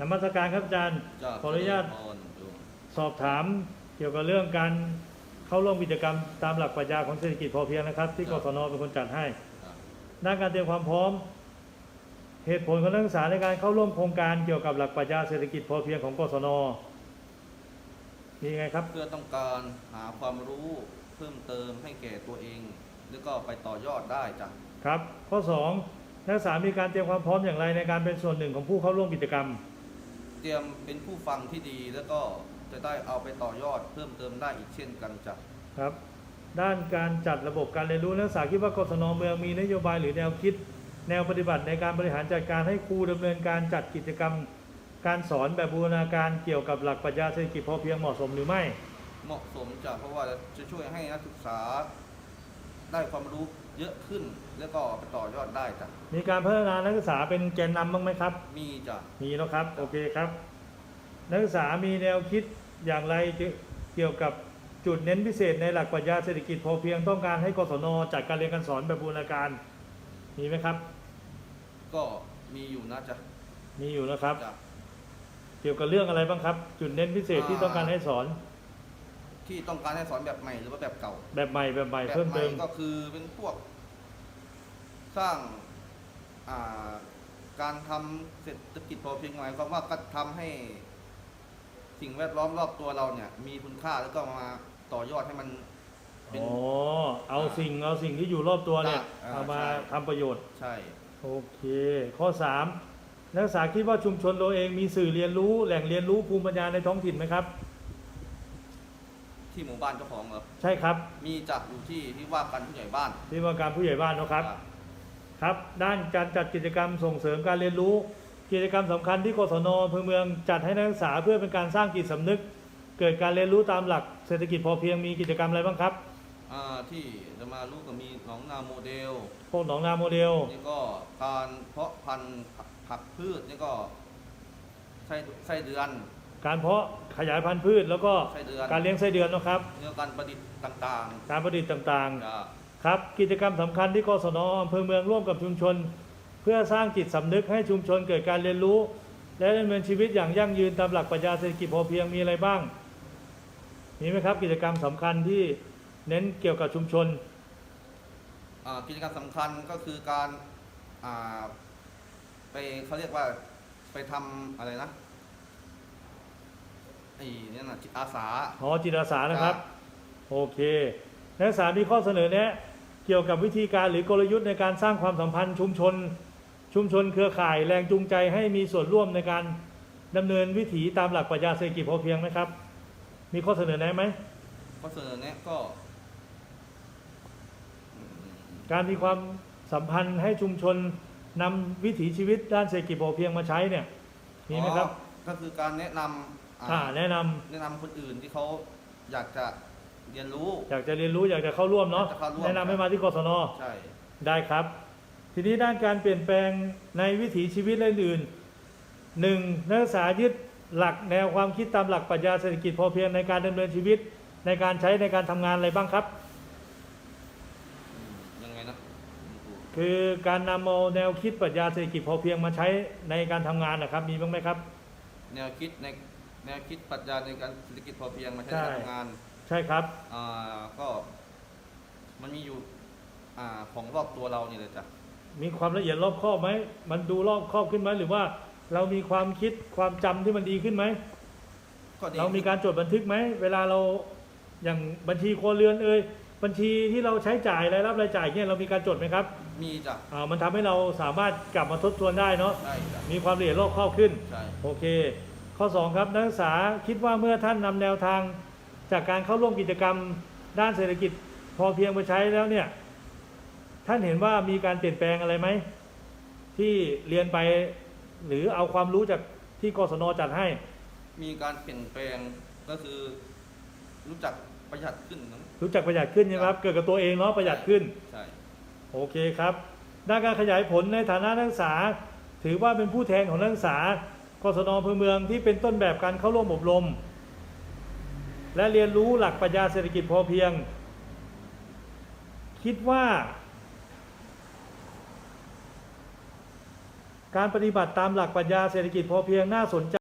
นมัสการครับอาจารย์จ้ะขออนุญาตเจริญพรโยมสอบถามเกี่ยวกับเรื่องการเข้าร่วมกิจกรรมตามหลักปรัชญาของเศรษฐกิจพอเพียงนะครับ ที่กศนเป็นคนจัดให้ครับด้านการเตรียมความพร้อม เหตุผลของนักศึกษาในการเข้าร่วมโครงการเกี่ยวกับหลักปรัชญาเศรษฐกิจพอเพียงของกศนมีไงครับ เพื่อต้องการหาความรู้เพิ่มเติมให้แก่ตัวเอง แล้วก็ไปต่อยอดได้จ้ะครับ ข้อ 2 นักศึกษามีการเตรียมความพร้อมอย่างไรในการเป็นส่วนหนึ่งของผู้เข้าร่วมกิจกรรม เตรียมเป็นผู้ฟังที่ดี แล้วก็จะได้เอาไปต่อยอดเพิ่มเติมได้อีกเช่นกันจ้ะครับ ด้านการจัดระบบการเรียนรู้นักศึกษาคิดว่ากศนเมืองมีนโยบายหรือแนวคิด แนวปฏิบัติในการบริหารจัดการให้ครูดำเนินการจัดกิจกรรม การสอนแบบบูรณาการเกี่ยวกับหลักปรัชญาเศรษฐกิจพอเพียงเหมาะสมหรือไม่ เหมาะสมจ้ะเพราะว่าจะช่วยให้นักศึกษา ได้ความรู้เยอะขึ้น แล้วก็เอาไปต่อยอดได้จ้ะมีการพัฒนานักศึกษาเป็นแกนนำบ้างไหมครับ มีจ้ะมีแล้วครับ โอเคครับ นักศึกษามีแนวคิดอย่างไรเกี่ยวกับจุดเน้นพิเศษในหลักปรัชญาเศรษฐกิจพอเพียงต้องการให้กศนจัดการเรียนการสอนแบบบูรณาการมีไหมครับ ก็มีอยู่นะจ๊ะมีอยู่นะครับ จ้ะ เกี่ยวกับเรื่องอะไรบ้างครับ จุดเน้นพิเศษที่ต้องการให้สอน ที่ต้องการให้สอนแบบใหม่หรือว่าแบบเก่า แบบใหม่แบบใหม่แบบเพิ่มใหม่เติม ก็คือเป็นพวก สร้างอ่าการทำเศรษฐกิจพอเพียงหมายความว่าก็ทำให้สิ่งแวดล้อมรอบตัวเราเนี่ย มีคุณค่าแล้วก็มาต่อยอดให้มัน เป็น อ๋อ เอาสิ่งเอาสิ่งที่อยู่รอบตัวเนี่ยอ่าเอามาใช่ ทำประโยชน์ ใช่ โอเค ข้อ 3 นักศึกษาคิดว่าชุมชนตัวเองมีสื่อเรียนรู้แหล่งเรียนรู้ภูมิปัญญาในท้องถิ่นไหมครับ ที่หมู่บ้านเจ้าของเหรอใช่ครับ มีจัดอยู่ที่ที่ว่าการผู้ใหญ่บ้านที่ว่าการผู้ใหญ่บ้านเนอะครับ ครับ ด้านการจัดกิจกรรมส่งเสริมการเรียนรู้ กิจกรรมสำคัญที่กศนอำเภอเมืองจัดให้นักศึกษาเพื่อเป็นการสร้างจิตสำนึก เกิดการเรียนรู้ตามหลักเศรษฐกิจพอเพียงมีกิจกรรมอะไรบ้างครับ อ่าที่จะมารู้ก็มีหนองนาโมเดล พวกหนองนาโมเดล นี่ก็การเพาะพันธุ์ผักพืชนี่ก็ไส้ไส้เดือน การเพาะขยายพันธุ์พืช แล้วก็ไส้เดือน การเลี้ยงไส้เดือนเนอะครับ เรื่องการประดิษฐ์ต่างการประดิษฐ์ต่างๆจะๆครับกิจกรรมสำคัญที่กศนอำเภอเมืองร่วมกับชุมชน เพื่อสร้างจิตสำนึกให้ชุมชนเกิดการเรียนรู้ และดำเนินชีวิตอย่างยั่งยืนตามหลักปรัชญาเศรษฐกิจพอเพียงมีอะไรบ้างมีไหมครับ กิจกรรมสำคัญที่เน้นเกี่ยวกับชุมชนอ่ากิจกรรมสำคัญก็คือการอ่าไปเขาเรียกว่าไปทำอะไรนะ ไอ้นี่นะจิตอาสาหอจิตอาสานะครับครับ โอเคนักศึกษามีข้อเสนอแนะเกี่ยวกับวิธีการหรือกลยุทธ์ในการสร้างความสัมพันธ์ชุมชน ชุมชนเครือข่ายแรงจูงใจให้มีส่วนร่วมในการดำเนินวิถีตามหลักปรัชญาเศรษฐกิจพอเพียงไหมครับ มีข้อเสนอแนะไหมข้อเสนอแนะก็อืมการมีความสัมพันธ์ให้ชุมชนนำวิถีชีวิตด้านเศรษฐกิจพอเพียงมาใช้เนี่ยมีไหมครับ อ๋อก็คือการแนะนำ อ่าอ่าแนะนำแนะนำคนอื่นที่เขาอยากจะเรียนรู้ อยากจะเรียนรู้อยากจะเข้าร่วมเนาะอยากจะเข้าร่วม แนะนำให้มาที่กศนใช่ ได้ครับ ทีนี้ด้านการเปลี่ยนแปลงในวิถีชีวิตอื่นๆหนึ่งนักศึกษายึดหลักแนวความคิดตามหลักปรัชญาเศรษฐกิจพอเพียงในการดำเนินชีวิตในการใช้ในการทำงานอะไรบ้างครับอืมยังไงนะคุณครูคือการนำเอาแนวคิดปรัชญาเศรษฐกิจพอเพียงมาใช้ในการทำงานนะครับ มีบ้างไหมครับ แนวคิดใน แนวคิดปรัชญาในการเศรษฐกิจพอเพียงมาใช้ใช่ในการทำงานใช่ครับ อ่าก็ มันมีอยู่อ่าของรอบตัวเรานี่เลยจ้ะมีความละเอียดรอบคอบไหม มันดูรอบคอบขึ้นไหมหรือว่า เรามีความคิดความจำที่มันดีขึ้นไหม ก็ดีเรามีการจดบันทึกไหม เวลาเราอย่างบัญชีครัวเรือนเอ่ยบัญชีที่เราใช้จ่ายรายรับรายจ่ายเนี่ยเรามีการจดไหมครับมีจ้ะอ่ามันทำให้เราสามารถกลับมาทบทวนได้เนาะได้จ้ะมีความละเอียดรอบคอบขึ้น ใช่ โอเค ข้อ 2 ครับนักศึกษาคิดว่าเมื่อท่านนำแนวทางจากการเข้าร่วมกิจกรรมด้านเศรษฐกิจพอเพียงมาใช้แล้วเนี่ย ท่านเห็นว่ามีการเปลี่ยนแปลงอะไรไหม ที่เรียนไปหรือเอาความรู้จากที่กศนจัดให้ มีการเปลี่ยนแปลงก็คือรู้จักประหยัดขึ้นนะรู้จักประหยัดขึ้นใช่ไหมครับ เกิดกับตัวเองเนาะประหยัดขึ้นใช่โอเคครับด้านการขยายผลในฐานะนักศึกษา ถือว่าเป็นผู้แทนของนักศึกษา กศนอำเภอเมืองที่เป็นต้นแบบการเข้าร่วมอบรม และเรียนรู้หลักปรัชญาเศรษฐกิจพอเพียง คิดว่า การปฏิบัติตามหลักปรัชญาเศรษฐกิจพอเพียงน่าสนใจ